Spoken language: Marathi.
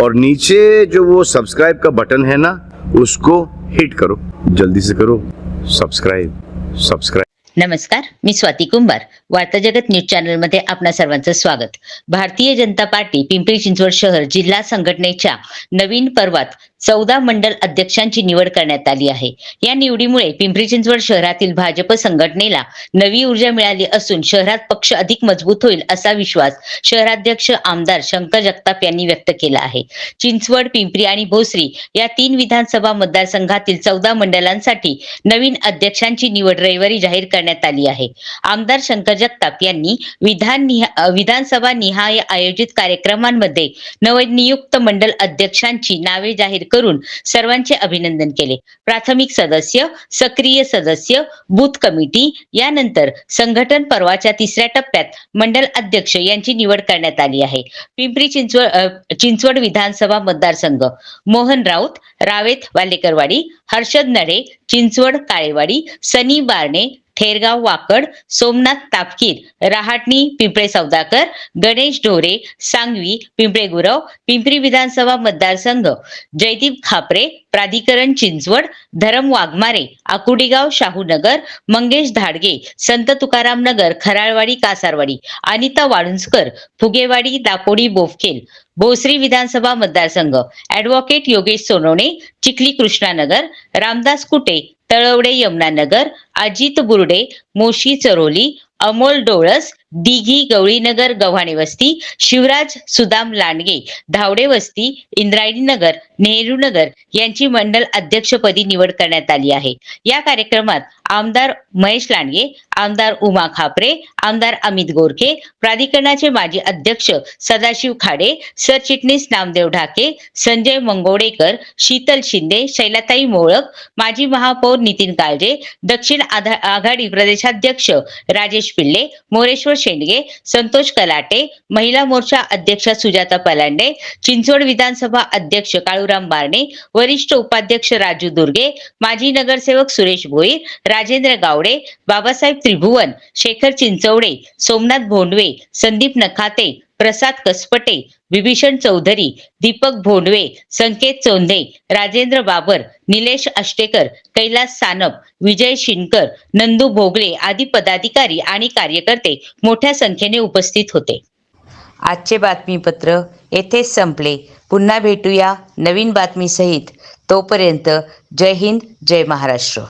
और नीचे जो वो सब्सक्राइब का बटन है ना उसको हिट करो। जल्दी से करो। सब्सक्राइब सब्सक्राइब नमस्कार मी स्वाती कुंभार. वार्ता जगत न्यूज चॅनलमध्ये आपणा सर्वांचं स्वागत. भारतीय जनता पार्टी पिंपरी चिंचवड शहर जिल्हा संघटनेच्या नवीन पर्वात चौदा मंडल अध्यक्षांची निवड करण्यात आली आहे. या निवडीमुळे पिंपरी चिंचवड शहरातील भाजप संघटनेला नवी ऊर्जा मिळाली असून शहरात पक्ष अधिक मजबूत होईल असा विश्वास शहराध्यक्ष आमदार शंकर जगताप यांनी व्यक्त केला आहे. चिंचवड पिंपरी आणि भोसरी या तीन विधानसभा मतदारसंघातील चौदा मंडलांसाठी नवीन अध्यक्षांची निवड रविवारी जाहीर करण्यात आली आहे. आमदार शंकर जगताप यांनी विधान विधानसभा निहाय आयोजित कार्यक्रमांमध्ये नवनियुक्त मंडल अध्यक्षांची नावे जाहीर करून सर्वांचे अभिनंदन केले. प्राथमिक सदस्य सक्रिय सदस्य बूथ कमिटी यानंतर संघटन पर्वाच्या तिसऱ्या टप्प्यात मंडल अध्यक्ष यांची निवड करण्यात आली आहे. पिंपरी चिंचवड चिंचवड विधानसभा मतदारसंघ मोहन राऊत रावेत वालेकरवाडी हर्षद नडे चिंचवड काळेवाडी सनी बारणे थेरगाव वाकड सोमनाथ तापकीर रहाटणी पिंपळे सौदाकर गणेश ढोरे सांगवी पिंपळे गुरव पिंपरी विधानसभा मतदारसंघ जयदीप खापरे प्राधिकरण चिंचवड धरम वाघमारे आकुडेगाव शाहूनगर मंगेश धाडगे संत तुकाराम नगर खराळवाडी कासारवाडी अनिता वाळुंजकर फुगेवाडी दापोडी बोफखेल भोसरी विधानसभा मतदारसंघ ऍडव्होकेट योगेश सोनवणे चिखली कृष्णानगर रामदास कुटे तळवडे यमुनानगर अजित बुर्डे मोशी चरोली अमोल डोळस दिघी गवळीनगर गव्हाणे वस्ती शिवराज सुदाम लांडगे धावडे वस्ती इंद्रायणी नगर नेहरू नगर यांची मंडल अध्यक्षपदी निवड करण्यात आली आहे. या कार्यक्रमात आमदार महेश लांडगे आमदार उमा खापरे आमदार अमित गोरखे प्राधिकरणाचे माजी अध्यक्ष सदाशिव खाडे सरचिटणीस नामदेव ढाके संजय मंगोडेकर शीतल शिंदे शैलाताई मोळक माजी महापौर नितीन काळजे दक्षिण आधा- आघाडी प्रदेशाध्यक्ष राजेश पिल्ले मोरेश्वर शेंडगे संतोष कलाटे महिला मोर्चा अध्यक्ष सुजाता पलांडे चिंचवड विधानसभा अध्यक्ष काळूराम बारणे वरिष्ठ उपाध्यक्ष राजू दुर्गे माजी नगरसेवक सुरेश भोईर राजेंद्र गावडे बाबासाहेब त्रिभुवन शेखर चिंचवडे सोमनाथ भोंडवे संदीप नखाते प्रसाद कसपटे विभीषण चौधरी दीपक भोंडवे संकेत चोंधे राजेंद्र बाबर निलेश अष्टेकर कैलास सानप विजय शिनकर नंदू भोगले आदी पदाधिकारी आणि कार्यकर्ते मोठ्या संख्येने उपस्थित होते. आजचे बातमीपत्र येथेच संपले. पुन्हा भेटूया नवीन बातमीसहित. तोपर्यंत जय हिंद जय महाराष्ट्र.